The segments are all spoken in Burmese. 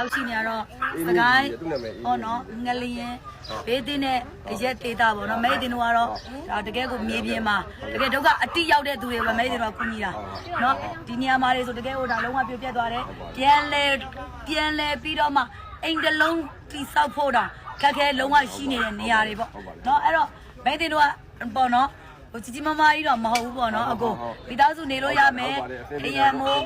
ရောက်ရှိနေရတော့စကိုင်းဟောနော်ငလျင်ဘေးတင်းနဲ့အရက်သေးတာပေါ့နော်မဲတင်တို့ကတော့ဒါတကယ်ကိုမြေပြင်မှာတကယ်ဒုက္ခအတိရောက်တဲ့သူတွေပဲမဲတင်တို့ကကူညီတာနော်ဒီနေရာမှာတွေဆိုတကယ်ဟိုဒါလုံးဝပြပြတ်သွားတယ်ပြန်လဲပြန်လဲပြီးတော့မှအိမ်တလုံးတိဆောက်ဖို့တာခက်ခဲလုံးဝရှိနေတဲ့နေရာတွေပေါ့နော်အဲ့တော့မဲတင်တို့ကပေါ့နော်ဟိုကြီးကြီးမားမားကြီးတော့မဟုတ်ဘူးပေါ့နော်အကိုမိသားစုနေလို့ရမယ်ထရံမိုး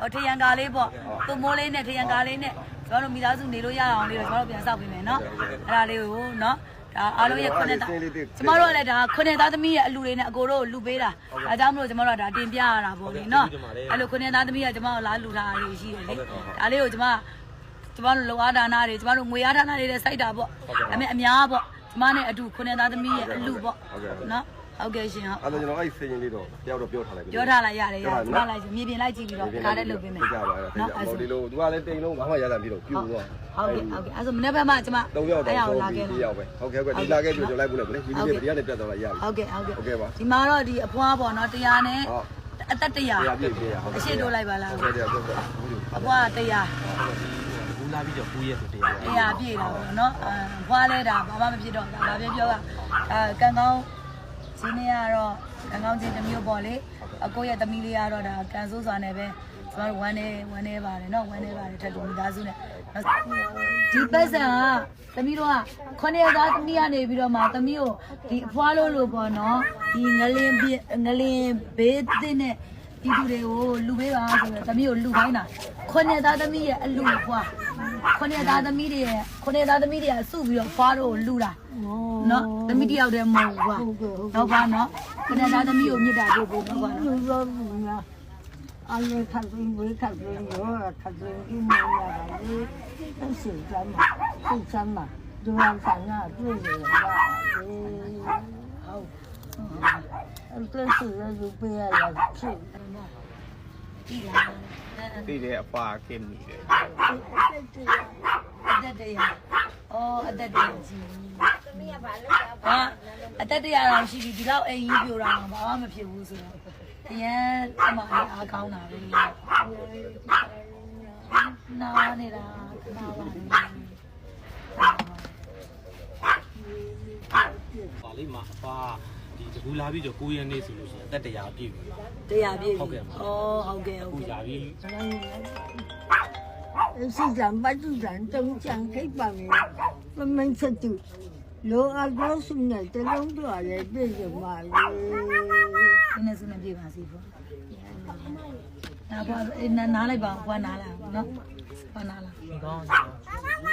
ဟိုထရံကားလေးပေါ့သူမိုးလေးနဲ့ထရံကားလေးနဲ့ ကျွန်တော်တို့မိသားစုနေလို့ရအောင်လေးတော့ကျွန်တော်တို့ပြန်ဆောက်ပေးမယ်နော်အဲ့ဒါလေးကိုနော်ဒါအားလုံးရဲ့ခုနှစ်သားကျမတို့ကလည်းဒါခုနှစ်သားသမီးရဲ့အလူတွေနဲ့အကိုတို့လူပေးတာဒါကြောင့်မလို့ကျမတို့ကဒါတင်ပြရတာပေါ့လေနော်အဲ့လိုခုနှစ်သားသမီးကကျမတို့လာလူထားတာတွေရှိတယ်လေဒါလေးကိုကျမကျမတို့လောအားဒါနာတွေကျမတို့ငွေအားဒါနာတွေလည်းစိုက်တာပေါ့ဒါပေမဲ့အများပေါ့ကျမနဲ့အတူခုနှစ်သားသမီးရဲ့အလူပေါ့နော် ဟုတ်ကဲ့ရှင်ဟုတ်အဲ့တော့ကျွန်တော်အဲ့စိတ်ရင်းလေးတော့တယောက်တော့ပြောထားလိုက်ပြီပြောထားလိုက်ရတယ်ရတယ်ပြောလိုက်ဆိုမြေပြင်လိုက်ကြည့်ပြီးတော့ကားလည်းလုပ်ပေးမယ်ကြပါအဲ့ဒါနော်အဲ့အဲ့ဒါဆိုဒီလိုသူကလည်းတိန်လုံးဘာမှရတာပြီးတော့ပြူတော့ဟုတ်ကဲ့ဟုတ်ကဲ့အဲ့ဆိုမနေ့ဘက်မှကျမ၃ယောက်တော့အဲ့ဒါကိုဆုံးလာပြီခဲ့ဒီတာယောက်ပဲဟုတ်ကဲ့ဟုတ်ကဲ့ဒီလာခဲ့ပြီကျွန်တော်လိုက်ဘူးလေဒီနေ့ဒီကနေပြတ်သွားလိုက်ရပြီဟုတ်ကဲ့ဟုတ်ကဲ့ဟုတ်ကဲ့ပါဒီမှာတော့ဒီအဖွားပေါ့နော်တရားနဲ့ဟုတ်အသက်တရားပြည့်ပြည့်ဟုတ်အရှိတိုးလိုက်ပါလားဟုတ်ကဲ့ဟုတ်ကဲ့အဖွားတရားဘူးလာပြီးတော့ကိုရဲ့ဆိုတရားပဲတရားပြည့်တာပေါ့နော်အဖွားလဲတာဘာမှမဖြစ်တော့ဒါဘာပြောပြောကအဲကံကောင်း ဈေးနေရတော့ကံကောင်းချင်းတစ်မျိုးပေါ့လေအကိုရဲ့သမီးလေးကတော့ဒါကန်ဆိုးစွာနဲ့ပဲကျမတို့ဝမ်းနေဝမ်းနေပါတယ်နော်ဝမ်းနေပါတယ်ထပ်တူမိသားစုနဲ့ဒီပတ်စံကသမီးတို့ကခொနည်းသားသမီးကနေပြီးတော့မှသမီးကိုဒီအဖွားလို့လို့ပေါ့နော်ဒီငလင်းပြငလင်းဘေးသင်းနဲ့ဒီသူတွေကိုလူပေးပါဆိုတော့သမီးကိုလူခိုင်းတာခொနည်းသားသမီးရဲ့အလူဖွား ခொနည်းသားသမီးတွေရဲ့ခொနည်းသားသမီးတွေကစုပြီးတော့ဖွားတို့ကိုလူတာနော်သမီးတယောက်တည်းမဟုတ်ဘူးကွာဟုတ်ပါနော်ခொနည်းသားသမီးကိုမြစ်တာတို့ကိုနော်ကွာနော်လူရောလူများအလည်းခတ်ပြီးဝေးခတ်ပြီးရောခတ်ပြီးဒီနေရတာလေသက်စီစမ်းမှာသိစမ်းမှာဒူရန်ဆန်ကတွေ့နေရတာလေဟုတ်အဲ့ဒါဆိုရလူပေးရတာဖြစ် သိတယ်အပါခင်နေတယ်အသက်တရားအော်အသက်တရားကြီးမင်းကဘာလုပ်တာဟာအသက်တရားတော့ရှိပြီဒီလောက်အိမ်ကြီးပြိုတာတော့ဘာမှမဖြစ်ဘူးဆိုတော့အရင်အမလေးအားကောင်းတာပဲနားနေတာနားပါနေပါလိမ့်မှာအပါ ဒီတကူလာပြီးတော့ကိုရဲ့နေ့ဆိုလို့ရှိရင်အသက်တရားပြည့်ပြီတရားပြည့်ဟုတ်ကဲ့ဩဟုတ်ကဲ့ဟုတ်အခုကဲ့ရာပြီးစီစံပတ်တူစံတုံးချံခိတ်ပါမယ်မမင်းချက်တူလောအကောစုနဲ့တလုံးတော့လည်းပြည့်စုံပါလေဒီနေ့စနေပြေပါစီပေါ့နားပါနားနားလိုက်ပါဘွားနားလာနော်ဘွားနားလာဒီကောင်း